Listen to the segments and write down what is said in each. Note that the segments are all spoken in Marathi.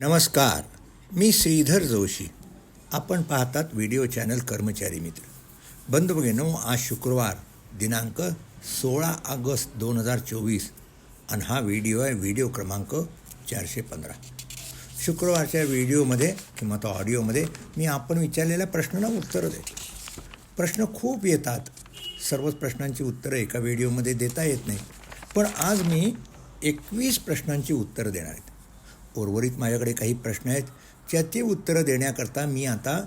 नमस्कार मी श्रीधर जोशी. आपण पाहतात व्हिडिओ चॅनल कर्मचारी मित्र. बंद बघेनो आज शुक्रवार दिनांक सोळा ऑगस्ट दोन हजार चोवीस आणि हा व्हिडिओ आहे व्हिडिओ क्रमांक चारशे पंधरा. शुक्रवारच्या व्हिडिओमध्ये किंवा तो ऑडिओमध्ये मी आपण विचारलेल्या प्रश्नांना उत्तरं देतो. प्रश्न खूप येतात. सर्वच प्रश्नांची उत्तरं एका व्हिडिओमध्ये देता येत नाही. पण आज मी एकवीस प्रश्नांची उत्तरं देणार आहेत उर्वरित माझ्याकडे काही प्रश्न आहेत. ज्याची उत्तरं देण्याकरता मी आता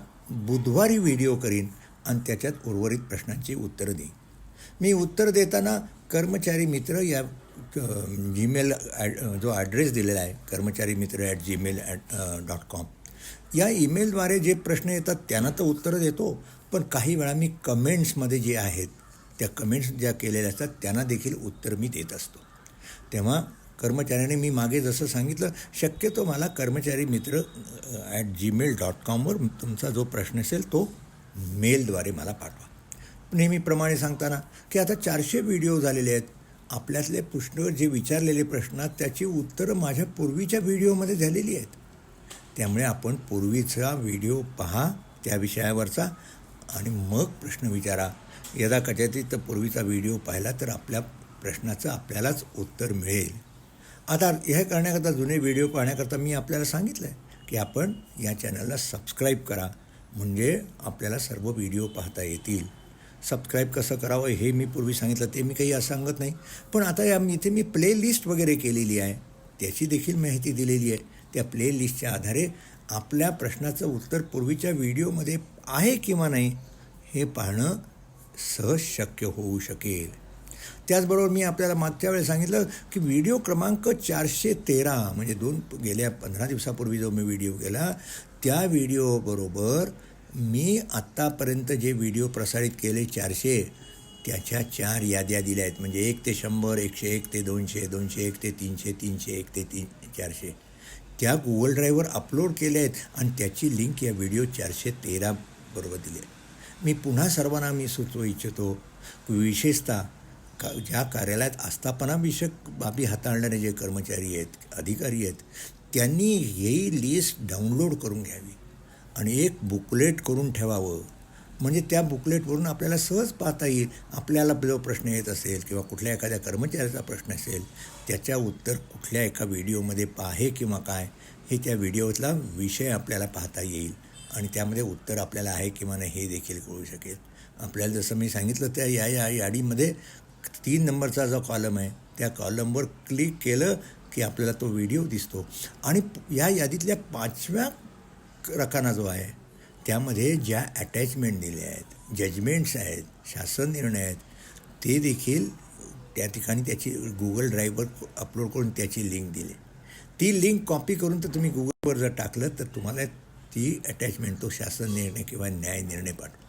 बुधवारी व्हिडिओ करीन आणि त्याच्यात उर्वरित प्रश्नांची उत्तरं देईन. मी उत्तर देताना कर्मचारी मित्र या जीमेल जो ॲड्रेस दिलेला आहे कर्मचारी मित्र at Gmail at dot com या ईमेलद्वारे जे प्रश्न येतात त्यांना तर उत्तरं देतो पण काही वेळा मी कमेंट्समध्ये जे आहेत त्या कमेंट्स ज्या केलेल्या असतात त्यांना देखील उत्तर मी देत असतो. तेव्हा कर्मचाऱ्याने मी मागे जसं सांगितलं शक्यतो मला कर्मचारी मित्र ॲट जीमेल डॉट कॉमवर तुमचा जो प्रश्न असेल तो मेलद्वारे मला पाठवा. नेहमीप्रमाणे सांगताना की आता चारशे व्हिडिओ झालेले आहेत. आपल्यातले प्रश्न जे विचारलेले प्रश्न त्याची उत्तरं माझ्या पूर्वीच्या व्हिडिओमध्ये झालेली आहेत. त्यामुळे आपण पूर्वीचा व्हिडिओ पहा त्या विषयावरचा आणि मग प्रश्न विचारा. यदा कदाचित तर पूर्वीचा व्हिडिओ पाहिला तर आपल्या प्रश्नाचं आपल्यालाच उत्तर मिळेल. आता हे करण्याकरता जुने व्हिडिओ पाहण्याकरता मी आपल्याला सांगितलं आहे की आपण या चॅनलला सबस्क्राईब करा. म्हणजे आपल्याला सर्व व्हिडिओ पाहता येतील. सबस्क्राईब कसं करावं हे मी पूर्वी सांगितलं ते मी काही असं सांगत नाही. पण आता या इथे मी प्लेलिस्ट वगैरे केलेली आहे. त्याची देखील माहिती दिलेली आहे. त्या प्लेलिस्टच्या आधारे आपल्या प्रश्नाचं उत्तर पूर्वीच्या व्हिडिओमध्ये आहे किंवा नाही हे पाहणं सहज शक्य होऊ शकेल. त्याचबरोबर मी आपल्याला मागच्या वेळेस सांगितलं की व्हिडिओ क्रमांक चारशे तेरा म्हणजे दोन गेल्या पंधरा दिवसापूर्वी जो मी व्हिडिओ केला त्या व्हिडिओबरोबर मी आत्तापर्यंत जे व्हिडिओ प्रसारित केले चारशे त्याच्या चार याद्या दिल्या आहेत. म्हणजे एक ते शंभर एकशे एक ते दोनशे दोनशे एक ते तीनशे तीनशे एक ते तीन चारशे. त्या गुगल ड्राईव्हवर अपलोड केले आहेत आणि त्याची लिंक या व्हिडिओ चारशे तेरा बरोबर दिली आहे. मी पुन्हा सर्वांना मी सुचवू इच्छितो विशेषतः का ज्या कार्यालयात आस्थापनाविषयक बाबी हाताळणारे जे कर्मचारी आहेत अधिकारी आहेत त्यांनी ही लिस्ट डाउनलोड करून घ्यावी आणि एक बुकलेट करून ठेवावं. म्हणजे त्या बुकलेटवरून आपल्याला सहज पाहता येईल आपल्याला जो प्रश्न येत असेल किंवा कुठल्या एखाद्या कर्मचाऱ्याचा प्रश्न असेल त्याच्या उत्तर कुठल्या एका व्हिडिओमध्ये आहे किंवा काय हे त्या व्हिडिओतला विषय आपल्याला पाहता येईल आणि त्यामध्ये उत्तर आपल्याला आहे किंवा नाही हे देखील कळू शकेल. आपल्याला जसं मी सांगितलं त्या या या यादीमध्ये तीन नंबरचा जो कॉलम आहे त्या कॉलमवर क्लिक केलं की आपल्याला तो व्हिडिओ दिसतो. आणि या यादीतल्या पाचव्या रकाना जो आहे त्यामध्ये ज्या अटॅचमेंट दिल्या आहेत जजमेंट्स आहेत शासन निर्णय आहेत ते देखील त्या ठिकाणी त्याची गुगल ड्राईव्हवर अपलोड करून त्याची लिंक दिली. ती लिंक कॉपी करून तर तुम्ही गुगलवर जर टाकलं तर तुम्हाला ती अटॅचमेंट तो शासन निर्णय किंवा न्याय निर्णय पाठवतो.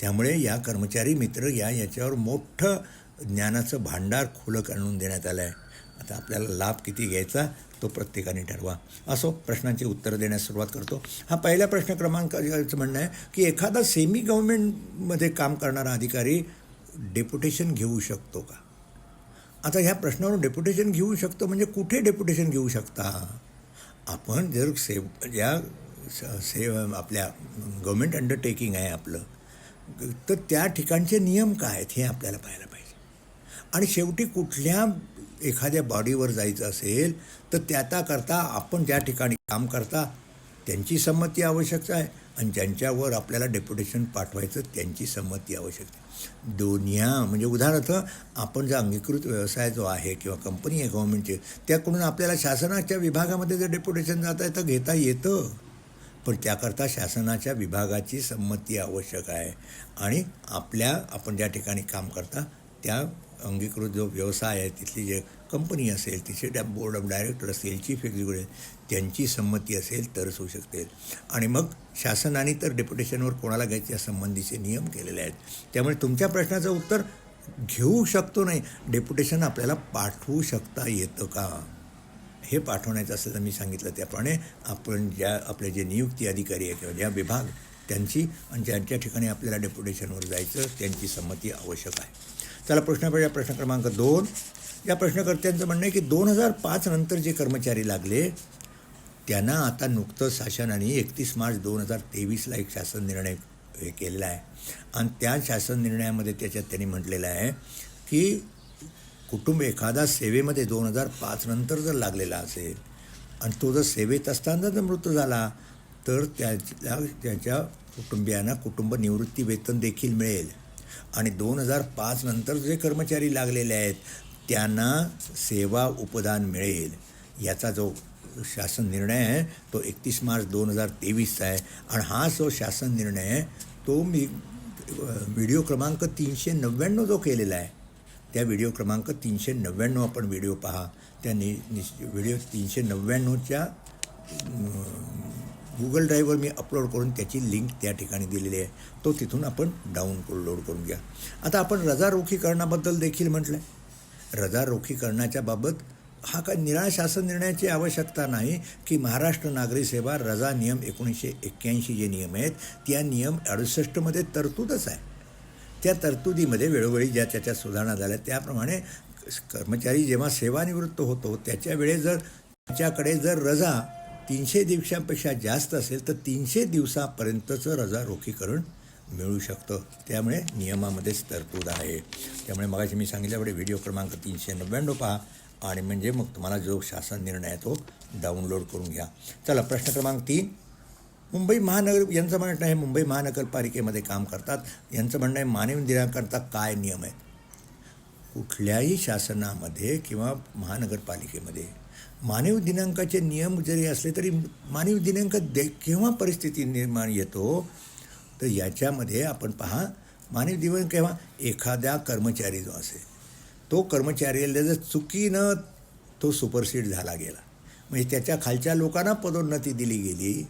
त्यामुळे या कर्मचारी मित्र या याच्यावर मोठं ज्ञानाचं भांडार खुलं आणून देण्यात आलं आहे आता आपल्याला लाभ किती घ्यायचा तो प्रत्येकाने ठरवा. असो प्रश्नांची उत्तर देण्यास सुरुवात करतो. हा पहिल्या प्रश्न क्रमांकाचं म्हणणं आहे की एखादा सेमी गव्हर्मेंटमध्ये काम करणारा अधिकारी डेप्युटेशन घेऊ शकतो का? आता ह्या प्रश्नावरून डेप्युटेशन घेऊ शकतो म्हणजे कुठे डेप्युटेशन घेऊ शकता? आपण जर सेव ज्या सेव आपल्या गव्हर्मेंट अंडरटेकिंग आहे आपलं तर त्या ठिकाणचे नियम काय आहेत हे आपल्याला पाहायला आणि शेवटी कुठल्या एखाद्या बॉडीवर जायचं असेल तर त्याच्याकरता आपण ज्या ठिकाणी काम करता त्यांची संमती आवश्यक आहे. आणि ज्यांच्यावर आपल्याला डेप्युटेशन पाठवायचं त्यांची संमती आवश्यक आहे. दोन्ही म्हणजे उदाहरणार्थ आपण जो अंगीकृत व्यवसाय जो आहे किंवा कंपनी आहे गव्हर्नमेंटची त्याकडून आपल्याला शासनाच्या विभागामध्ये जर डेप्युटेशन जाता येतं घेता येतं. पण त्याकरता शासनाच्या विभागाची संमती आवश्यक आहे. आणि आपल्या आपण ज्या ठिकाणी काम करता त्या अंगीकृत जो व्यवसाय आहे तिथली जे कंपनी असेल तिचे त्या बोर्ड ऑफ डायरेक्टर असतील चीफ एक्झिक्युटिव्ह त्यांची संमती असेल तरच होऊ शकते. आणि मग शासनाने तर डेप्युटेशनवर कोणाला घ्यायच्या संबंधीचे नियम केलेले आहेत. त्यामुळे तुमच्या प्रश्नाचं उत्तर घेऊ शकतो नाही डेप्युटेशन आपल्याला पाठवू शकता येतं का? हे पाठवण्याचं असेल तर मी सांगितलं त्याप्रमाणे आपण ज्या आपले जे नियुक्ती अधिकारी आहे किंवा ज्या विभाग त्यांची आणि ज्यांच्या ठिकाणी आपल्याला डेप्युटेशनवर जायचं त्यांची संमती आवश्यक आहे. त्याला प्रश्न या प्रश्न क्रमांक दोन. या प्रश्नकर्त्यांचं म्हणणं आहे की दोन हजार पाच नंतर जे कर्मचारी लागले त्यांना आता नुकतंच शासनाने एकतीस मार्च दोन हजार तेवीसला एक शासन निर्णय हे केलेला आहे. आणि त्या शासन निर्णयामध्ये त्याच्यात त्यांनी म्हटलेलं आहे की कुटुंब एखादा सेवेमध्ये दोन हजार पाच नंतर जर लागलेला असेल आणि तो जर सेवेत असताना जर मृत्यू झाला तर त्याच्या त्याच्या कुटुंबियांना कुटुंब निवृत्ती वेतन देखील मिळेल. आणि दोन हजार पाच नंतर जे कर्मचारी लागलेले आहेत त्यांना सेवा उपदान मिळेल. याचा जो शासन निर्णय आहे तो एकतीस मार्च दोन हजार तेवीसचा आहे. आणि हा जो शासन निर्णय आहे तो मी व्हिडिओ क्रमांक तीनशे नव्याण्णव जो केलेला आहे त्या व्हिडिओ क्रमांक तीनशे नव्याण्णव आपण व्हिडिओ पहा. त्या नि व्हिडिओ तीनशे नव्याण्णवच्या गुगल ड्राईव्हवर मी अपलोड करून त्याची लिंक त्या ठिकाणी दिलेली आहे. तो तिथून आपण डाउनलोड करून घ्या. आता आपण रजा रोखीकरणाबद्दल देखील म्हटलं आहे रजा रोखीकरणाच्या बाबत हा काय निराळ शासन निर्णयाची आवश्यकता नाही की महाराष्ट्र नागरी सेवा रजा नियम एकोणीसशे एक्क्याऐंशी जे नियम आहेत त्या नियम अडुसष्टमध्ये तरतूदच आहे. त्या तरतुदीमध्ये वेळोवेळी ज्या त्याच्या सुधारणा झाल्या त्याप्रमाणे कर्मचारी जेव्हा सेवानिवृत्त होतो त्याच्या वेळेस जर त्याच्याकडे जर रजा तीनशे दिवसांपेक्षा जास्त असेल तर तीनशे दिवसापर्यंतचं रजा रोखीकरण मिळू शकतं. त्यामुळे नियमामध्येच तरतूद आहे. त्यामुळे मगाशी मी सांगितल्यामुळे व्हिडिओ क्रमांक तीनशे नव्याण्णव पहा आणि म्हणजे मग तुम्हाला जो शासन निर्णय आहे तो डाउनलोड करून घ्या. चला प्रश्न क्रमांक तीन. मुंबई महानगर यांचं म्हणणं आहे मुंबई महानगरपालिकेमध्ये काम करतात. यांचं म्हणणं आहे मानवी दिनांकरता काय नियम आहेत? कुठल्याही शासनामध्ये किंवा महानगरपालिकेमध्ये मानव दिनांकाचे नियम जरी असले तरी मानव दिनांक दे केव्हा परिस्थिती निर्माण येतो तर याच्यामध्ये आपण पहा मानव दिनांक केव्हा? एखाद्या कर्मचारी जो असेल तो कर्मचारीला जर चुकीनं तो सुपरसीड झाला गेला म्हणजे त्याच्या खालच्या लोकांना पदोन्नती दिली गेली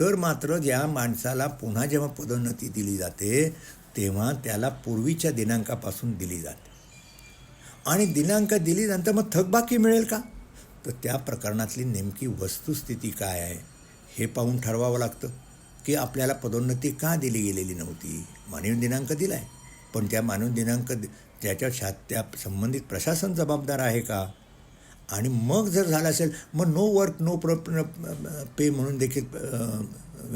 तर मात्र ज्या माणसाला पुन्हा जेव्हा पदोन्नती दिली जाते तेव्हा त्याला पूर्वीच्या दिनांकापासून दिली जाते. आणि दिनांक दिली नंतर मग थकबाकी मिळेल का? तर त्या प्रकरणातली नेमकी वस्तुस्थिती काय आहे हे पाहून ठरवावं लागतं की आपल्याला पदोन्नती का दिली गेलेली नव्हती. मानवी दिनांक दिला आहे पण त्या मानव दिनांक त्याच्या शा त्या संबंधित प्रशासन जबाबदार आहे का? आणि मग जर झालं असेल मग नो वर्क नो प्र पे म्हणून देखील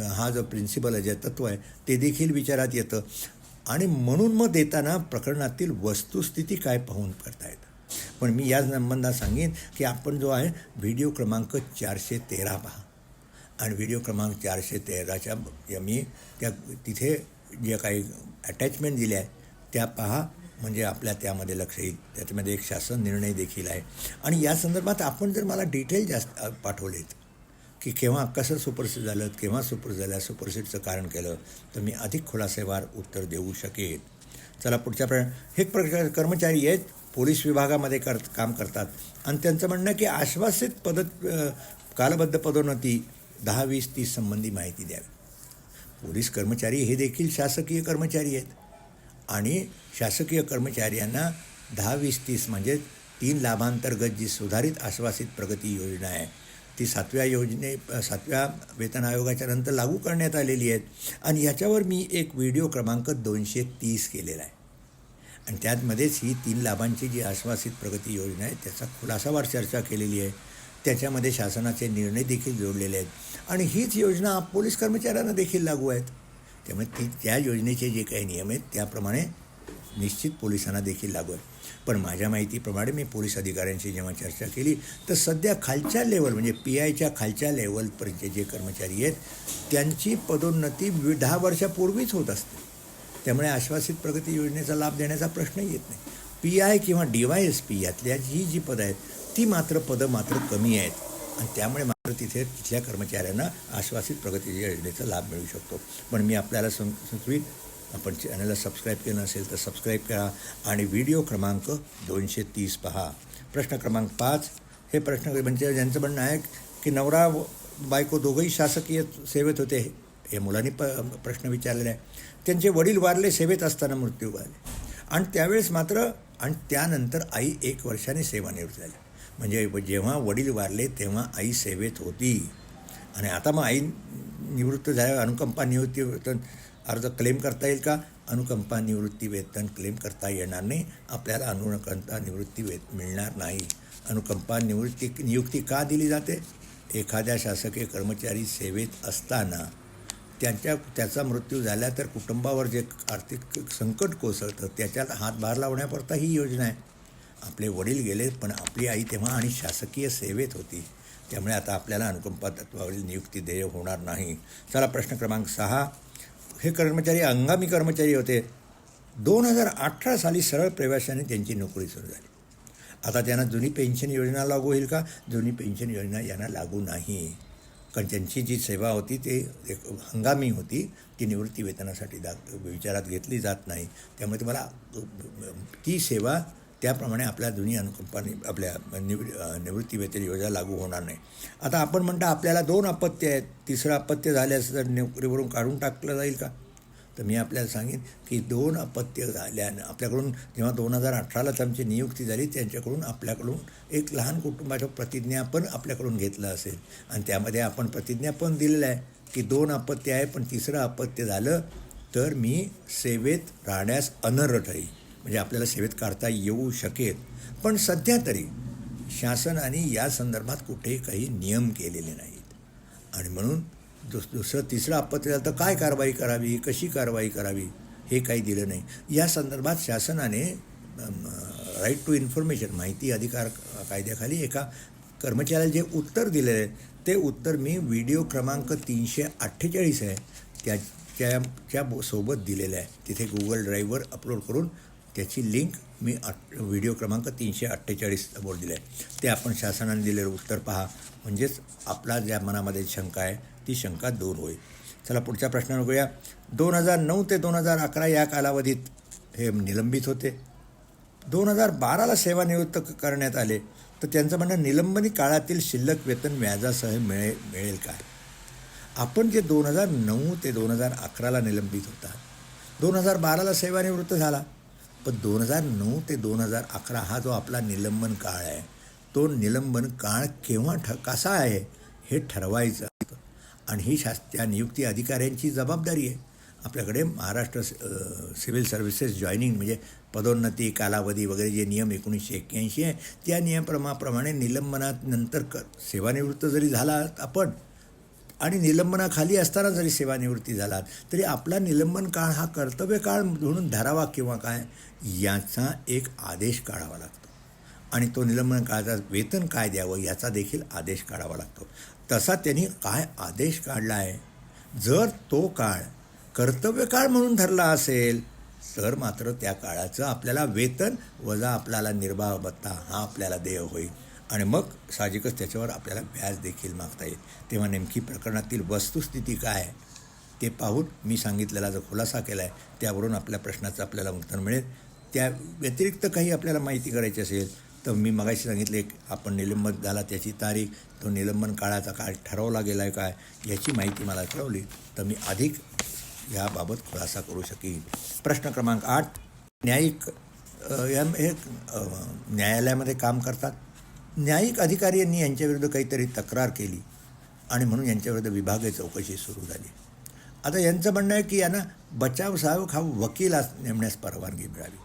हा जो प्रिन्सिपल आहे जे तत्व आहे ते देखील विचारात येतं. आणि म्हणून मग देताना प्रकरणातील वस्तुस्थिती काय पाहून करता येतं? पण मी याच संबंधात सांगेन की आपण जो आहे व्हिडिओ क्रमांक चारशे तेरा पहा. आणि व्हिडिओ क्रमांक चारशे तेराच्या मी त्या तिथे जे काही अटॅचमेंट दिल्या आहे त्या पहा. म्हणजे आपल्या त्यामध्ये लक्ष येईल. त्याच्यामध्ये एक शासन निर्णय देखील आहे. आणि या संदर्भात आपण जर मला डिटेल जास्त पाठवलेत की केव्हा कसं सुपरसीड झालं केव्हा सुपर झालं सुपरसीडचं कारण केलं तर मी अधिक खुलासेवार उत्तर देऊ शकेन. चला पुढच्या प्र हे प्रकार कर्मचारी आहेत. पोलीस विभागामध्ये कर काम करतात. आणि त्यांचं म्हणणं की आश्वासित पद कालबद्ध पदोन्नती दहा वीस तीस संबंधी माहिती द्यावी. पोलीस कर्मचारी हे देखील शासकीय कर्मचारी आहेत. आणि शासकीय कर्मचाऱ्यांना दहा वीस तीस म्हणजे तीन लाभांतर्गत जी सुधारित आश्वासित प्रगती योजना आहे ती सातव्या योजने सातव्या वेतन आयोगाच्या नंतर लागू करण्यात आलेली आहेत. आणि याच्यावर मी एक व्हिडिओ क्रमांक दोनशे तीस केलेला आहे. आणि त्यातमध्येच ही तीन लाभांची जी आश्वासित प्रगती योजना आहे त्याचा खुलासावार चर्चा केलेली आहे. त्याच्यामध्ये शासनाचे निर्णय देखील जोडलेले आहेत. आणि हीच योजना पोलीस कर्मचाऱ्यांना देखील लागू आहेत. त्यामुळे ती त्या योजनेचे जे काही नियम आहेत त्याप्रमाणे निश्चित पोलिसांना देखील लागू आहे पण माझ्या माहितीप्रमाणे मी पोलीस अधिकाऱ्यांशी जेव्हा चर्चा केली तर सध्या खालच्या लेवल म्हणजे पी आयच्या खालच्या लेवलपर्यंतचे जे कर्मचारी आहेत त्यांची पदोन्नती दहा वर्षापूर्वीच होत असते. त्यामुळे आश्वासित प्रगती योजनेचा लाभ देण्याचा प्रश्नही येत नाही. पी आय किंवा डी वाय एस पी यातल्या जी जी पदं आहेत ती मात्र पदं मात्र कमी आहेत. आणि त्यामुळे मात्र तिथे तिथल्या कर्मचाऱ्यांना आश्वासित प्रगती योजनेचा लाभ मिळू शकतो. पण मी आपल्याला सं सुचवीन आपण चॅनलला सबस्क्राईब केलं नसेल तर सबस्क्राईब करा आणि व्हिडिओ क्रमांक दोनशे तीस पहा. प्रश्न क्रमांक पाच हे प्रश्न म्हणजे ज्यांचं म्हणणं आहे की नवरा बायको दोघंही शासकीय सेवेत होते हे मुलांनी प प्रश्न विचारलेला आहे. त्यांचे वडील वारले सेवेत असताना मृत्यू झाले. आणि त्यावेळेस मात्र आणि त्यानंतर आई एक वर्षाने सेवानिवृत्त झाली. म्हणजे जेव्हा वडील वारले तेव्हा आई सेवेत होती. आणि आता मग आई निवृत्त झाल्यावर अनुकंपा निवृत्ती वेतन अर्ज क्लेम करता येईल का? अनुकंपा निवृत्ती वेतन क्लेम करता येणार नाही. आपल्याला अनुकंपा निवृत्ती वेत मिळणार नाही. अनुकंपा निवृत्ती नियुक्ती का दिली जाते? एखाद्या शासकीय कर्मचारी सेवेत असताना त्यांच्या त्याचा मृत्यू झाला तर कुटुंबावर जे आर्थिक संकट कोसळतं त्याच्यात हातभार लावण्याकरता ही योजना आहे. आपले वडील गेले पण आपली आई तेव्हा आणि शासकीय सेवेत होती. त्यामुळे आता आपल्याला अनुकंपा तत्वावरील नियुक्ती देय होणार नाही. चला प्रश्न क्रमांक सहा. हे कर्मचारी हंगामी कर्मचारी होते. दोन हजार अठरा साली सरळ प्रवेशाने त्यांची नोकरी सुरू झाली. आता त्यांना जुनी पेन्शन योजना लागू होईल का? जुनी पेन्शन योजना यांना लागू नाही. कारण त्यांची जी सेवा होती ते एक हंगामी होती. ती निवृत्ती वेतनासाठी दा विचारात घेतली जात नाही. त्यामुळे तुम्हाला ती सेवा त्याप्रमाणे आपल्या जुनी अनुकंपाने आपल्या निवृ निवृत्ती वेतन योजना लागू होणार नाही. आता आपण म्हणता आपल्याला दोन अपत्य आहेत. तिसरं अपत्य झाल्यास तर नोकरीवरून काढून टाकलं जाईल का? तर मी आपल्याला सांगेन की दोन अपत्य झाल्यानं आपल्याकडून जेव्हा दोन हजार अठरालाच आमची नियुक्ती झाली त्यांच्याकडून आपल्याकडून एक लहान कुटुंबाचं प्रतिज्ञा पण आपल्याकडून घेतलं असेल. आणि त्यामध्ये आपण प्रतिज्ञा पण दिलेलं आहे की दोन अपत्य आहे पण तिसरं अपत्य झालं तर मी सेवेत राहण्यास अनर्ह म्हणजे आपल्याला सेवेत काढता येऊ शकेल. पण सध्या तरी शासनाने या संदर्भात कुठेही काही नियम केलेले नाहीत. आणि म्हणून दुस दुसरं तिसरं आपत्ती झालं तर काय कारवाई करावी? कशी कारवाई करावी? हे काही दिलं नाही. या संदर्भात शासनाने राईट टू इन्फॉर्मेशन माहिती अधिकार कायद्याखाली एका कर्मचाऱ्याला जे उत्तर दिलेलं आहे ते उत्तर मी व्हिडिओ क्रमांक तीनशे अठ्ठेचाळीस आहे त्याच्या सोबत दिलेलं आहे. तिथे गुगल ड्राईव्हवर अपलोड करून त्याची लिंक मी अट व्हिडिओ क्रमांक तीनशे अठ्ठेचाळीस समोर दिलं आहे. ते आपण शासनाने दिलेलं उत्तर पहा. म्हणजेच आपला ज्या मनामध्ये शंका आहे ती शंका दूर होईल. चला पुढच्या प्रश्नावर बघूया. दोन हजार नऊ ते दोन हजार अकरा या कालावधीत हे निलंबित होते. दोन हजार बाराला सेवानिवृत्त करण्यात आले. तर त्यांचं म्हणणं निलंबनी काळातील शिल्लक वेतन व्याजासह मिळे मिळेल काय आपण जे दोन हजार नऊ ते दोन हजार अकराला निलंबित होता. दोन हजार बाराला सेवानिवृत्त झाला. पण दोन हजार नऊ ते दोन हजार अकरा हा जो आपला निलंबन काळ आहे तो निलंबन काळ केव्हा ठ कसा आहे हे ठरवायचं. आणि ही शास त्या नियुक्ती अधिकाऱ्यांची जबाबदारी आहे. आपल्याकडे महाराष्ट्र सिव्हिल सर्व्हिसेस जॉईनिंग म्हणजे पदोन्नती कालावधी वगैरे जे नियम एकोणीसशे एक्क्याऐंशी आहे त्या नियमप्रमाप्रमाणे निलंबनात नंतर क सेवानिवृत्त जरी झाला आपण आणि निलंबनाखाली असताना जरी सेवानिवृत्ती झालात तरी आपला निलंबन काळ हा कर्तव्य काळ म्हणून धरावा किंवा काय याचा एक आदेश काढावा लागतो. आणि तो निलंबन काळाचा वेतन काय द्यावं याचा देखील आदेश काढावा लागतो. तसा त्यांनी काय आदेश काढला आहे जर तो काळ कर्तव्य काळ म्हणून धरला असेल तर मात्र त्या काळाचं आपल्याला वेतन वजा आपल्याला निर्वाह भत्ता हा आपल्याला देय होईल. आणि मग साहजिकच त्याच्यावर आपल्याला व्याज देखील मागता येईल. तेव्हा नेमकी प्रकरणातील वस्तुस्थिती काय? आहे ते पाहून मी सांगितलेला जो खुलासा केला आहे त्यावरून आपल्या प्रश्नाचं आपल्याला उत्तर मिळेल. त्या व्यतिरिक्त काही आपल्याला माहिती करायची असेल तर मी मगाशी सांगितले आपण निलंबन झाला त्याची तारीख तो निलंबन काळाचा काळ ठरवला गेला आहे काय याची माहिती मला ठरवली तर मी अधिक याबाबत खुलासा करू शकेन. प्रश्न क्रमांक आठ न्यायिक या हे न्यायालयामध्ये काम करतात. न्यायिक अधिकारी यांनी यांच्याविरुद्ध काहीतरी तक्रार केली आणि म्हणून यांच्याविरुद्ध विभागीय चौकशी सुरू झाली. आता यांचं म्हणणं आहे की यांना बचाव सहायक हा वकील नेमण्यास परवानगी मिळावी.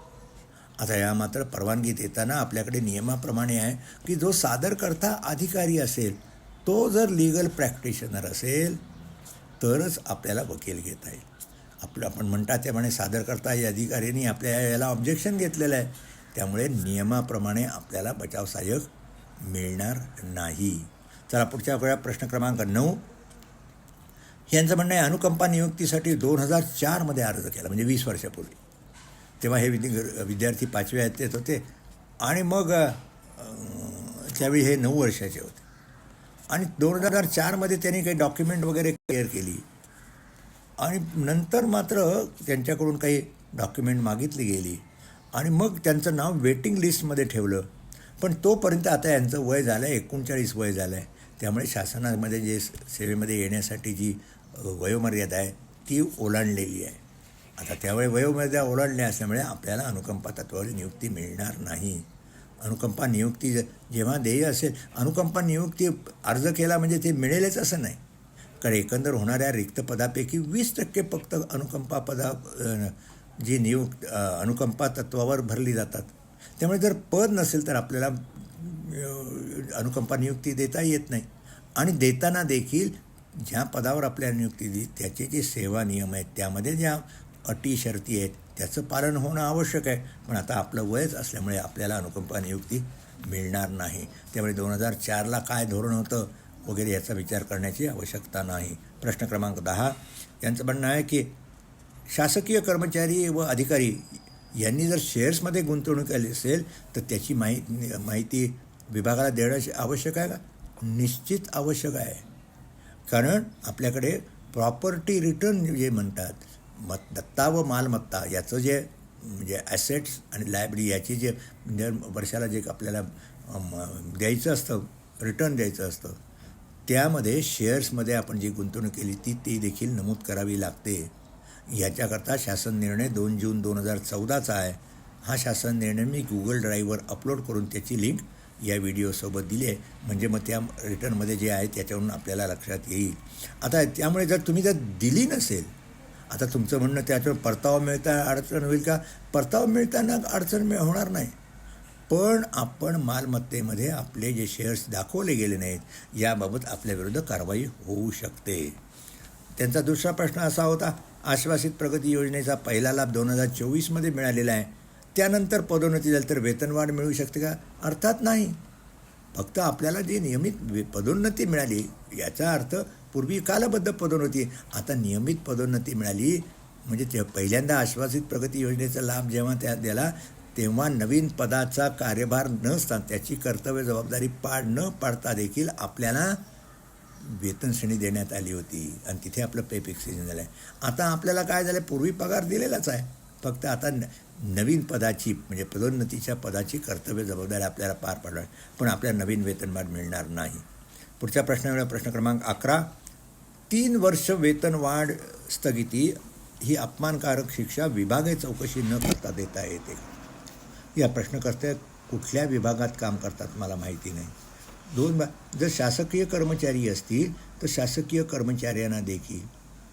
आता या मात्र परवानगी देताना आपल्याकडे नियमाप्रमाणे आहे की जो सादरकर्ता अधिकारी असेल तो जर लिगल प्रॅक्टिशनर असेल तरच आपल्याला वकील घेता येईल. आपलं आपण म्हणतात त्याप्रमाणे सादरकर्ता या अधिकाऱ्यांनी आपल्या याला ऑब्जेक्शन घेतलेलं आहे. त्यामुळे नियमाप्रमाणे आपल्याला बचाव सहाय्यक मिळणार नाही. चला पुढच्या वेळा प्रश्न क्रमांक नऊ. यांचं म्हणणं आहे अनुकंपा नियुक्तीसाठी दोन हजार चारमध्ये अर्ज केला म्हणजे वीस वर्षापूर्वी. तेव्हा हे विद्य विद्यार्थी पाचव्या येत होते. आणि मग त्यावेळी हे नऊ वर्षाचे होते. आणि दोन हजार चारमध्ये त्यांनी काही डॉक्युमेंट वगैरे क्लिअर केली. आणि नंतर मात्र त्यांच्याकडून काही डॉक्युमेंट मागितली गेली. आणि मग त्यांचं नाव वेटिंग लिस्टमध्ये ठेवलं. पण तोपर्यंत आता यांचं वय झालं आहे एकोणचाळीस वय झालं आहे त्यामुळे शासनामध्ये जे सेवेमध्ये येण्यासाठी जी वयोमर्यादा आहे ती ओलांडलेली आहे. आता त्यावेळी वयोमर्यादा ओलांडल्या असल्यामुळे आपल्याला अनुकंपा तत्वावर नियुक्ती मिळणार नाही. अनुकंपा नियुक्ती जेव्हा ध्येय असेल अनुकंपा नियुक्ती अर्ज केला म्हणजे ते मिळेलच असं नाही. कारण एकंदर होणाऱ्या रिक्त पदापैकी वीस टक्के फक्त अनुकंपा पदा जी नियुक्त अनुकंपा तत्वावर भरली जातात. त्यामुळे जर पद नसेल तर आपल्याला अनुकंपा नियुक्ती देता येत नाही. आणि देताना देखील ज्या पदावर आपल्याला नियुक्ती दिली त्याचे जे सेवा नियम आहेत त्यामध्ये ज्या अटी शर्ती आहेत त्याचं पालन होणं आवश्यक आहे. पण आता आपलं वयच असल्यामुळे आपल्याला अनुकंपा नियुक्ती मिळणार नाही. त्यामुळे दोन हजार चारला काय धोरण होतं वगैरे याचा विचार करण्याची आवश्यकता नाही. प्रश्न क्रमांक दहा. यांचं म्हणणं आहे की शासकीय कर्मचारी व अधिकारी यांनी जर शेअर्समध्ये गुंतवणूक केली असेल तर त्याची माहिती माहिती विभागाला देणं आवश्यक आहे का? निश्चित आवश्यक आहे. कारण आपल्याकडे प्रॉपर्टी रिटर्न जे म्हणतात मत दत्ता व मालमत्ता याचं जे म्हणजे ॲसेट्स आणि लायब्ररी याची जे दर वर्षाला जे आपल्याला द्यायचं असतं रिटर्न द्यायचं असतं त्यामध्ये शेअर्समध्ये आपण जी गुंतवणूक केली ती ती देखील नमूद करावी लागते. याच्याकरता शासन निर्णय दोन जून दोन हजार चौदाचा आहे. हा शासन निर्णय मी गुगल ड्राईव्हवर अपलोड करून त्याची लिंक या व्हिडिओसोबत दिली आहे. म्हणजे मग त्या रिटर्नमध्ये जे आहे त्याच्यावरून आपल्याला लक्षात येईल. आता त्यामुळे जर तुम्ही जर दिली नसेल आता तुमचं म्हणणं त्याच्यावर परतावा मिळता अडचण होईल का? परतावा मिळताना अडचण मिळ होणार नाही. पण आपण मालमत्तेमध्ये आपले जे शेअर्स दाखवले गेले नाहीत याबाबत आपल्याविरुद्ध कारवाई होऊ शकते. त्यांचा दुसरा प्रश्न असा होता आश्वासित प्रगती योजनेचा पहिला लाभ दोन हजार चोवीसमध्ये मिळालेला आहे. त्यानंतर पदोन्नती झाली तर वेतनवाढ मिळू शकते का? अर्थात नाही. फक्त आपल्याला जी नियमित पदोन्नती मिळाली याचा अर्थ पूर्वी कालबद्ध पदोन्नती आता नियमित पदोन्नती मिळाली. म्हणजे ते पहिल्यांदा आश्वासित प्रगती योजनेचा लाभ जेव्हा त्या दिला तेव्हा नवीन पदाचा कार्यभार नसता त्याची कर्तव्य जबाबदारी पाड न पाडता देखील आपल्याला वेतन श्रेणी देण्यात आली होती. आणि तिथे आपलं पे फिक्सेशन झालं आहे आता आपल्याला काय झालं पूर्वी पगार दिलेलाच आहे. फक्त आता न नवीन पदाची म्हणजे पदोन्नतीच्या पदाची कर्तव्य जबाबदारी आपल्याला पार पाडणार. पण आपल्याला नवीन वेतनवाढ मिळणार नाही. पुढच्या प्रश्नावेळा प्रश्न क्रमांक अकरा. तीन वर्ष वेतनवाढ स्थगिती ही अपमानकारक शिक्षा विभागीय चौकशी न करता देता येते. या प्रश्नकर्त्या कुठल्या विभागात काम करतात मला माहिती नाही. दोन बा जर शासकीय कर्मचारी असतील तर शासकीय कर्मचाऱ्यांना देखील.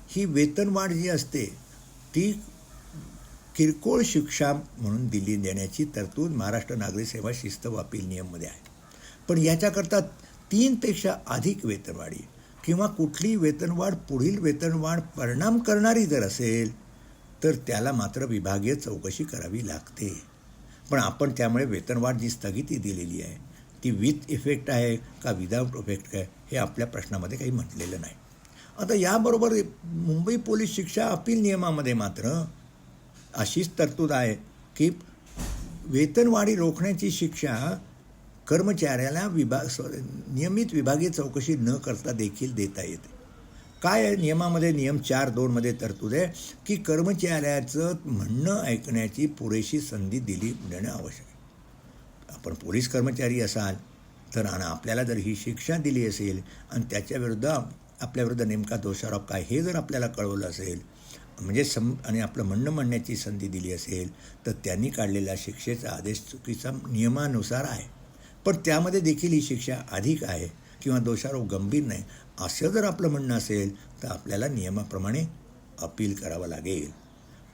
ही वेतनवाढ जी असते ती किरकोळ शिक्षा म्हणून दिली देण्याची तरतूद महाराष्ट्र नागरी सेवा शिस्त वापील नियममध्ये आहे. पण याच्याकरता तीनपेक्षा अधिक वेतनवाढी किंवा कुठली वेतनवाढ पुढील वेतनवाढ परिणाम करणारी जर असेल तर त्याला मात्र विभागीय चौकशी करावी लागते. पण आपण त्यामुळे वेतनवाढ जी स्थगिती दिलेली आहे ती विथ इफेक्ट आहे का विदाऊट इफेक्ट आहे हे आपल्या प्रश्नामध्ये काही म्हटलेलं नाही. आता याबरोबर मुंबई पोलीस शिक्षा अपील नियमामध्ये मात्र अशीच तरतूद आहे की वेतनवाढी रोखण्याची शिक्षा कर्मचाऱ्याला विभाग स्व- नियमित विभागीय चौकशी न करता देखील देता येते. काय आहे नियमामध्ये? नियम चार दोनमध्ये तरतूद आहे की कर्मचाऱ्याचं म्हणणं ऐकण्याची पुरेशी संधी दिली देणं आवश्यक आहे. आपण पोलीस कर्मचारी असाल तर आणि आपल्याला जर ही शिक्षा दिली असेल आणि त्याच्याविरुद्ध आपल्याविरुद्ध नेमका दोषारोप काय हे जर आपल्याला कळवलं असेल म्हणजे सम आणि आपलं म्हणणं म्हणण्याची संधी दिली असेल तर त्यांनी काढलेला शिक्षेचा आदेश चुकीचा नियमानुसार आहे. पण त्यामध्ये देखील ही शिक्षा अधिक आहे किंवा दोषारोप गंभीर नाही. असं जर आपलं म्हणणं असेल तर आपल्याला नियमाप्रमाणे अपील करावं लागेल.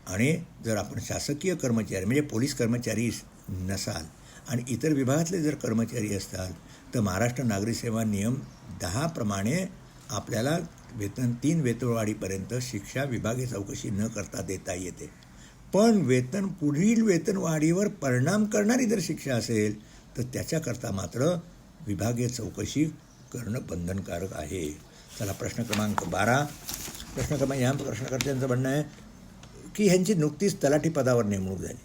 आणि जर आपण शासकीय कर्मचारी म्हणजे पोलीस कर्मचारी नसाल आणि इतर विभागातले जर कर्मचारी असताल तर महाराष्ट्र नागरी सेवा नियम दहाप्रमाणे आपल्याला वेतन तीन वेतनवाढीपर्यंत शिक्षा विभागीय चौकशी न करता देता येते. पण वेतन पुढील वेतनवाढीवर परिणाम करणारी जर शिक्षा असेल तर त्याच्याकरता मात्र विभागीय चौकशी करणं बंधनकारक आहे. चला प्रश्न क्रमांक बारा. प्रश्न क्रमांक ह्या प्रश्नकर्त्यांचं म्हणणं आहे की ह्यांची नुकतीच तलाठी पदावर नेमणूक झाली.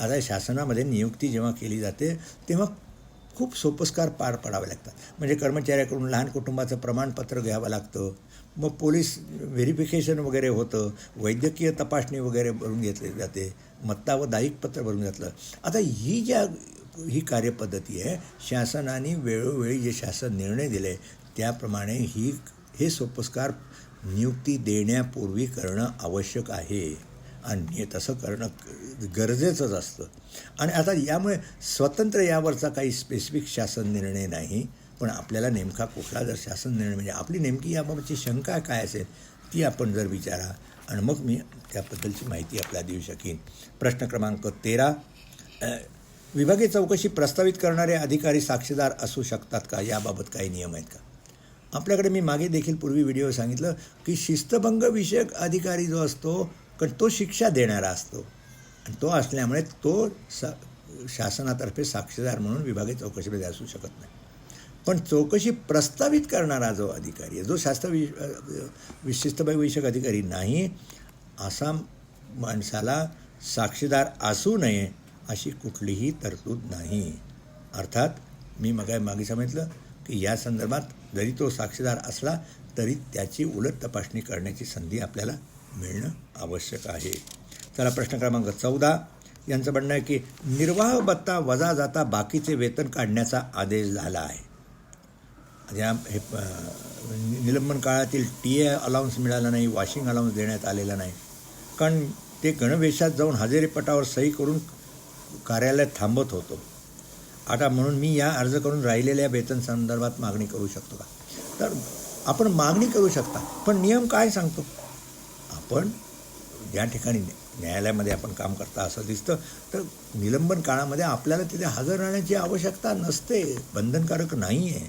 आता शासनामध्ये नियुक्ती जेव्हा केली जाते तेव्हा खूप सोपस्कार पार पाडावे लागतात. म्हणजे कर्मचाऱ्याकडून लहान कुटुंबाचं प्रमाणपत्र घ्यावं लागतं. मग पोलीस व्हेरिफिकेशन वगैरे होतं. वैद्यकीय तपासणी वगैरे भरून घेतली जाते. मत्ता व दायिकपत्र भरून घेतलं. आता ही ज्या ही कार्यपद्धती आहे. शासनाने वेळोवेळी जे शासन निर्णय दिले त्याप्रमाणे ही हे सोपस्कार नियुक्ती देण्यापूर्वी करणं आवश्यक आहे. आणि तसं करणं गरजेचंच असतं. आणि आता यामुळे स्वतंत्र यावरचा काही स्पेसिफिक शासन निर्णय नाही पण आपल्याला नेमका कुठला जर शासन निर्णय म्हणजे आपली नेमकी याबाबतची शंका काय असेल ती आपण जर विचारा. आणि मग मी त्याबद्दलची माहिती आपल्याला देऊ शकेन. प्रश्न क्रमांक तेरा विभागीय चौकशी प्रस्तावित करणारे अधिकारी साक्षीदार असू शकतात का? याबाबत काही नियम आहेत का? आपल्याकडे मी मागे देखील पूर्वी व्हिडिओ सांगितलं की शिस्तभंग विषयक अधिकारी जो असतो कारण तो शिक्षा देणारा असतो. आणि तो असल्यामुळे तो सा शासनातर्फे साक्षीदार म्हणून विभागीय चौकशीमध्ये असू शकत नाही. पण चौकशी प्रस्तावित करणारा जो अधिकारी आहे जो शास्त्र वि विशिष्टबाई विषयक अधिकारी नाही असा माणसाला साक्षीदार असू नये अशी कुठलीही तरतूद नाही. अर्थात मी मग मागे सांगितलं की या संदर्भात जरी तो साक्षीदार असला तरी त्याची उलट तपासणी करण्याची संधी आपल्याला मिळणं आवश्यक आहे. चला प्रश्न क्रमांक चौदा. यांचं म्हणणं आहे की निर्वाह भत्ता वजा जाता बाकीचे वेतन काढण्याचा आदेश झाला आहे. या हे निलंबन काळातील टी ए अलाउन्स मिळाला नाही वॉशिंग अलाउन्स देण्यात आलेला नाही. कारण ते गणवेशात जाऊन हजेरीपटावर सही करून कार्यालयात थांबत होतो. आता म्हणून मी या अर्ज करून राहिलेल्या वेतन संदर्भात मागणी करू शकतो का? तर आपण मागणी करू शकता पण नियम काय सांगतो? आपण ज्या ठिकाणी न्यायालयामध्ये आपण काम करता असं दिसतं तर निलंबन काळामध्ये आपल्याला तिथे हजर राहण्याची आवश्यकता नसते बंधनकारक नाही आहे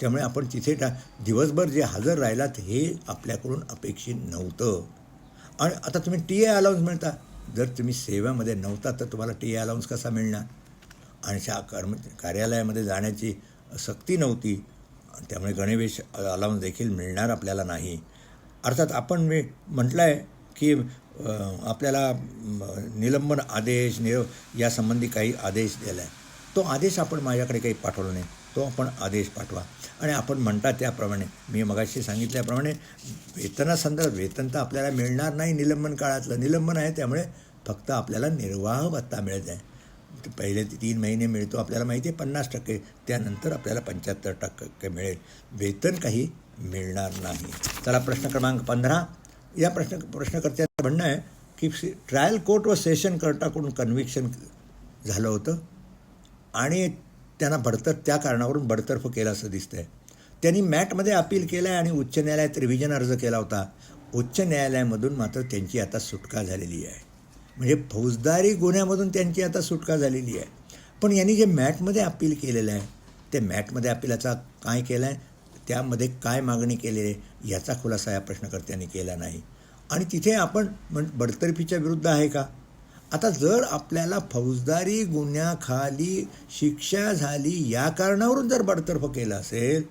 त्यामुळे आपण तिथे टा दिवसभर जे हजर राहिलात हे आपल्याकडून अपेक्षित नव्हतं. आणि आता तुम्ही टी ए अलाउन्स मिळता. जर तुम्ही सेवेमध्ये नव्हता तर तुम्हाला टी अलाउन्स कसा मिळणार? आणि शा कर्म कार्यालयामध्ये जाण्याची सक्ती नव्हती त्यामुळे गणवेश अलाउन्स देखील मिळणार आपल्याला नाही. अर्थात आपण मी म्हटलं आहे की आपल्याला निलंबन आदेश निर यासंबंधी काही आदेश दिला आहे तो आदेश आपण माझ्याकडे काही पाठवला नाही. तो आपण आदेश पाठवा. आणि आपण म्हणता त्याप्रमाणे मी मगाशी सांगितल्याप्रमाणे वेतनासंदर्भात वेतन तर आपल्याला मिळणार नाही निलंबन काळातलं. निलंबन आहे त्यामुळे फक्त आपल्याला निर्वाह भत्ता मिळत आहे. पहिले ते तीन महिने मिळतो आपल्याला माहिती आहे पन्नास टक्के. त्यानंतर आपल्याला पंच्याहत्तर टक्के मिळेल. वेतन काही मिळणार नाही. चला प्रश्न क्रमांक पंधरा. या प्रश्न प्रश्नकर्त्याचं म्हणणं आहे की ट्रायल कोर्ट व सेशन कोर्टाकडून कन्व्हिक्शन झालं होतं. आणि त्यांना बडतर त्या कारणावरून बडतर्फ केलं असं दिसतंय. त्यांनी मॅटमध्ये अपील केलं आहे आणि उच्च न्यायालयात रिव्हिजन अर्ज केला होता. उच्च न्यायालयामधून मात्र त्यांची आता सुटका झालेली आहे. म्हणजे फौजदारी गुन्ह्यामधून त्यांची आता सुटका झालेली आहे. पण यांनी जे मॅटमध्ये अपील केलेलं आहे ते मॅटमध्ये अपिलाचा काय केलं आहे त्यामध्ये काय मागणी केलेली आहे याचा खुलासा या प्रश्नकर्त्यांनी केला नाही. आणि तिथे आपण म्हण बडतर्फीच्या विरुद्ध आहे का? आता जर आपल्याला फौजदारी गुन्ह्याखाली शिक्षा झाली या कारणावरून जर बडतर्फ केलं असेल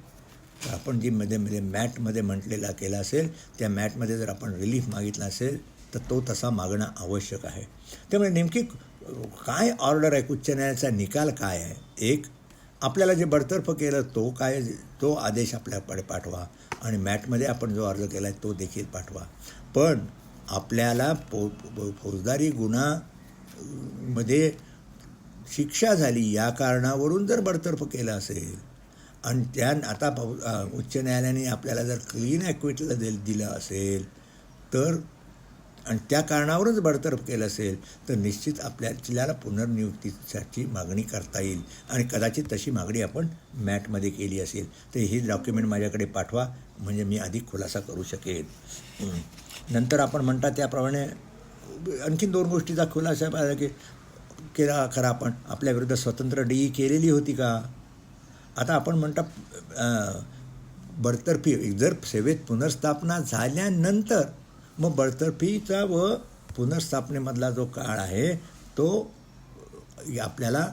तर आपण जी मध्ये मध्ये मॅटमध्ये म्हटलेला केला असेल त्या मॅटमध्ये जर आपण रिलीफ मागितला असेल तर तो तसा मागणं आवश्यक आहे. त्यामुळे नेमकी काय ऑर्डर आहे उच्च न्यायालयाचा निकाल काय आहे? एक आपल्याला जे बडतर्फ केलं तो काय तो आदेश आपल्याकडे पाठवा आणि मॅटमध्ये आपण जो अर्ज केला आहे तो देखील पाठवा. पण आपल्याला फौ फौजदारी गुन्हा मध्ये शिक्षा झाली या कारणावरून जर बडतर्फ केलं असेल आणि त्या आता फौ उच्च न्यायालयाने आपल्याला जर क्लीन ॲक्विटला दिल दिलं असेल तर आणि त्या कारणावरच बडतर्फ केलं असेल तर निश्चित आपल्या जिल्ह्याला पुनर्नियुक्तीसाठी मागणी करता येईल आणि कदाचित तशी मागणी आपण मॅटमध्ये केली असेल तर ही डॉक्युमेंट माझ्याकडे पाठवा म्हणजे मी अधिक खुलासा करू शकेन. नंतर आपण म्हणता त्याप्रमाणे आणखीन दोन गोष्टीचा खुलासा पाहिजे की केला खरा आपण. आपल्याविरुद्ध स्वतंत्र डी केलेली होती का? आता आपण म्हणता बडतर्फी जर सेवेत पुनर्स्थापना झाल्यानंतर मग बडतर्फीचा व पुनर्स्थापनेमधला जो काळ आहे तो आपल्याला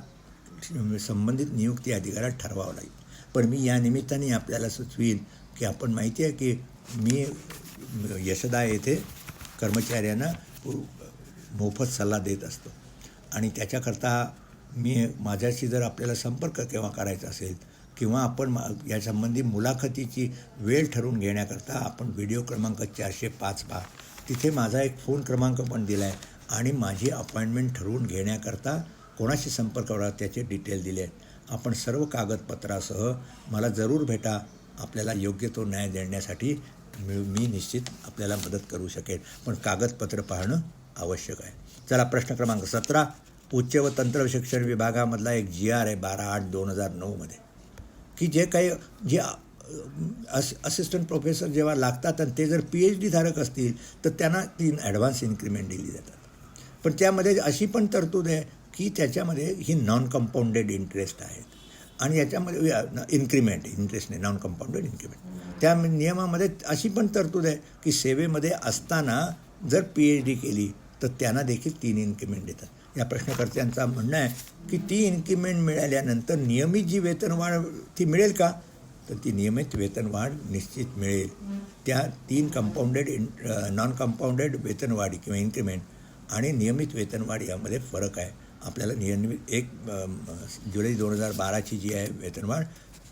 संबंधित नियुक्ती अधिकाऱ्यात ठरवावा लागेल. पण मी या निमित्ताने आपल्याला सुचवीन की आपण माहिती आहे की मी यशदा येथे कर्मचाऱ्यांना मोफत सल्ला देत असतो. आणि त्याच्याकरता मी माझ्याशी जर आपल्याला संपर्क केव्हा करायचा असेल किंवा आपण यासंबंधी मुलाखतीची वेळ ठरवून घेण्याकरता आपण व्हिडिओ क्रमांक चारशे पाच पहा. तिथे माझा एक फोन क्रमांक पण दिला आहे आणि माझी अपॉइंटमेंट ठरवून घेण्याकरता कोणाशी संपर्क करा त्याचे डिटेल दिले आहेत. आपण सर्व कागदपत्रासह मला जरूर भेटा. आपल्याला योग्य तो न्याय देण्यासाठी मिळून मी निश्चित आपल्याला मदत करू शकेन. पण कागदपत्र पाहणं आवश्यक आहे. चला प्रश्न क्रमांक सतरा. उच्च व तंत्र शिक्षण विभागामधला एक जी आर आहे बारा आठ दोन हजार नऊमध्ये की जे काही जे अस असिस्टंट प्रोफेसर जेव्हा लागतात आणि ते जर पी एच डी धारक असतील तर त्यांना तीन ॲडव्हान्स इन्क्रीमेंट दिली जातात. पण त्यामध्ये अशी पण तरतूद आहे की त्याच्यामध्ये ही नॉन कंपाऊंडेड इंटरेस्ट आहेत. आणि याच्यामध्ये इन्क्रीमेंट इंटरेस्ट नाही नॉन कंपाऊंडेड इन्क्रीमेंट त्या नियमामध्ये अशी पण तरतूद आहे की सेवेमध्ये असताना जर पी एच डी केली तर त्यांना देखील तीन इन्क्रीमेंट देतात. या प्रश्नकर्त्यांचा म्हणणं आहे की ती इन्क्रीमेंट मिळाल्यानंतर नियमित जी वेतनवाढ ती मिळेल का? तर ती नियमित वेतनवाढ निश्चित मिळेल. त्या तीन कंपाऊंडेड इन नॉन कंपाऊंडेड वेतनवाढ किंवा इन्क्रीमेंट आणि नियमित वेतनवाढ यामध्ये फरक आहे. आपल्याला नियमित एक जुलै दोन हजार बाराची जी आहे वेतनवाढ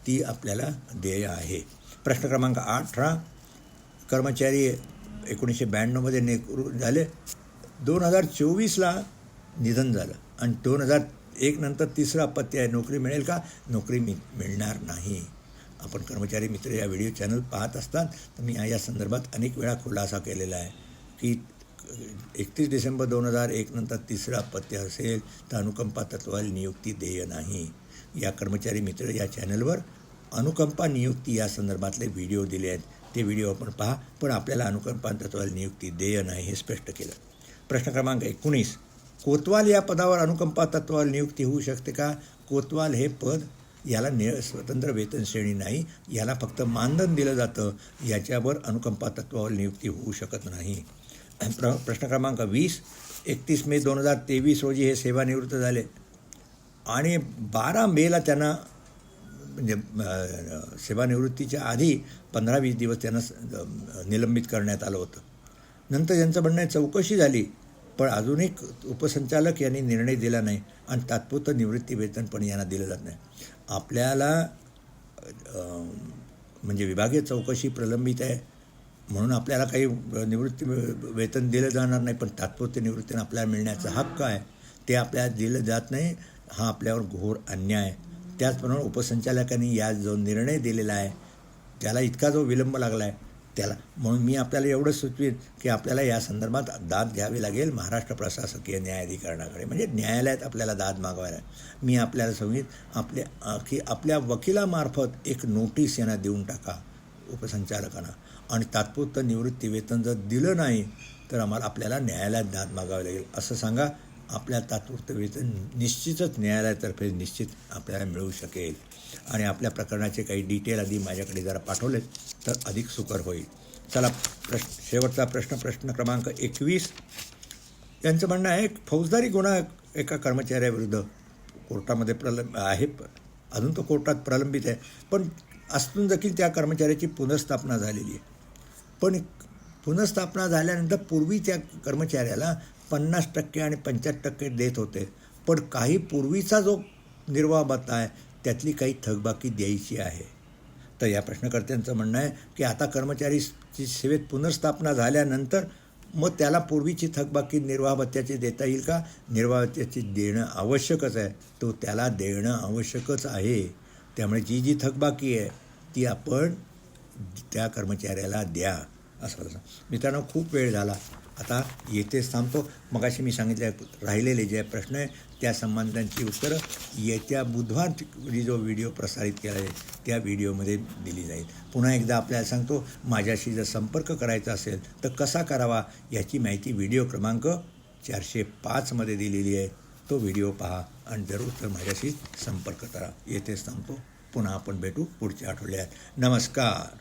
ती आपल्याला देय आहे. प्रश्न क्रमांक अठरा कर्मचारी एकोणीसशे ब्याण्णवमध्ये नेहरू झाले. दोन हजार चोवीसला निधन झालं. आणि दोन हजार एक नंतर तिसरं अपत्य आहे नोकरी मिळेल का? नोकरी मि मिळणार नाही. आपण कर्मचारी मित्र या व्हिडिओ चॅनल पाहत असतात तर मी या संदर्भात अनेक वेळा खुलासा केलेला आहे की एकतीस डिसेंबर दोन हजार एक नंतर तिसरं अपत्य असेल तर अनुकंपा तत्वाला नियुक्ती देय नाही. या कर्मचारी मित्र या चॅनलवर अनुकंपा नियुक्ती या संदर्भातले व्हिडिओ दिले आहेत. ते व्हिडिओ आपण पहा. पण आपल्याला अनुकंपा तत्वाला नियुक्ती देय नाही हे स्पष्ट केलं. प्रश्न क्रमांक एकोणीस. कोतवाल या पदावर अनुकंपा तत्वावर नियुक्ती होऊ शकते का? कोतवाल हे पद याला नि स्वतंत्र वेतन श्रेणी नाही. याला फक्त मानधन दिलं जातं. याच्यावर अनुकंपा तत्वावर नियुक्ती होऊ शकत नाही. प्र प्रश्न क्रमांक वीस. एकतीस मे दोन हजार तेवीस रोजी हे सेवानिवृत्त झाले. आणि बारा मेला त्यांना म्हणजे सेवानिवृत्तीच्या आधी पंधरा वीस दिवस त्यांना निलंबित करण्यात आलं होतं. नंतर यांचं म्हणणं आहे चौकशी झाली पण अजून एक उपसंचालक यांनी निर्णय दिला नाही आणि तात्पुरतं निवृत्ती वेतन पण यांना दिलं जात नाही. आपल्याला म्हणजे विभागीय चौकशी प्रलंबित आहे म्हणून आपल्याला काही निवृत्ती वेतन दिलं जाणार नाही पण तात्पुरते निवृत्तीनं आपल्याला मिळण्याचा हक्क आहे. ते आपल्याला दिलं जात नाही हा आपल्यावर घोर अन्याय आहे. त्याचप्रमाणे उपसंचालकांनी या जो निर्णय दिलेला आहे त्याला इतका जो विलंब लागला आहे त्याला म्हणून मी आपल्याला एवढं सुचवीन की आपल्याला या संदर्भात दाद घ्यावी लागेल महाराष्ट्र प्रशासकीय न्यायाधिकरणाकडे. म्हणजे न्यायालयात आपल्याला दाद मागवायला. मी आपल्याला सांगित आपल्या की आपल्या वकिलामार्फत एक नोटीस यांना देऊन टाका उपसंचालकांना. आणि तात्पुरतं निवृत्ती वेतन जर दिलं नाही तर आम्हाला आपल्याला न्यायालयात दाद मागावी लागेल. असं सांगा आपल्या तात्पुरतं वेतन निश्चितच न्यायालयातर्फे निश्चित आपल्याला मिळू शकेल. आणि आपल्या प्रकरणाचे काही डिटेल आधी माझ्याकडे जरा पाठवलेत तर अधिक सुकर होईल. चला प्रश्न शेवटचा प्रश्न प्रश्न क्रमांक एकवीस. यांचं म्हणणं आहे फौजदारी गुन्हा एका कर्मचाऱ्याविरुद्ध कोर्टामध्ये प्रलंब आहे. अजून तो कोर्टात प्रलंबित आहे. पण असून देखील त्या कर्मचाऱ्याची पुनर्स्थापना झालेली आहे. पण पुनर्स्थापना झाल्यानंतर पूर्वी त्या कर्मचाऱ्याला पन्नास टक्के आणि पंच्याहत्तर टक्के देत होते. पण काही पूर्वीचा जो निर्वाह भत्ता आहे त्यातली काही थकबाकी द्यायची आहे. तर या प्रश्नकर्त्यांचं म्हणणं आहे की आता कर्मचारीची सेवेत पुनर्स्थापना झाल्यानंतर मग त्याला पूर्वीची थकबाकी निर्वाह भत्त्याची देता येईल का? निर्वाह भत्त्याची देणं आवश्यकच आहे. तो त्याला देणं आवश्यकच आहे. त्यामुळे जी जी थकबाकी आहे ती आपण त्या कर्मचाऱ्याला द्या. असं मित्रांनो खूप वेळ झाला. आता येथेच थांबतो. मगाशी मी सांगितले राहिलेले जे प्रश्न आहे त्या संबंधांची उत्तरं येत्या बुधवार जो व्हिडिओ प्रसारित केला आहे त्या व्हिडिओमध्ये दिली जाईल. पुन्हा एकदा आपल्याला सांगतो माझ्याशी जर संपर्क करायचा असेल तर कसा करावा याची माहिती व्हिडिओ क्रमांक चारशे पाचमध्ये दिलेली आहे. तो व्हिडिओ पहा आणि जरूर तर माझ्याशी संपर्क करा. येथेच थांबतो. पुन्हा आपण भेटू पुढच्या आठवड्यात. नमस्कार.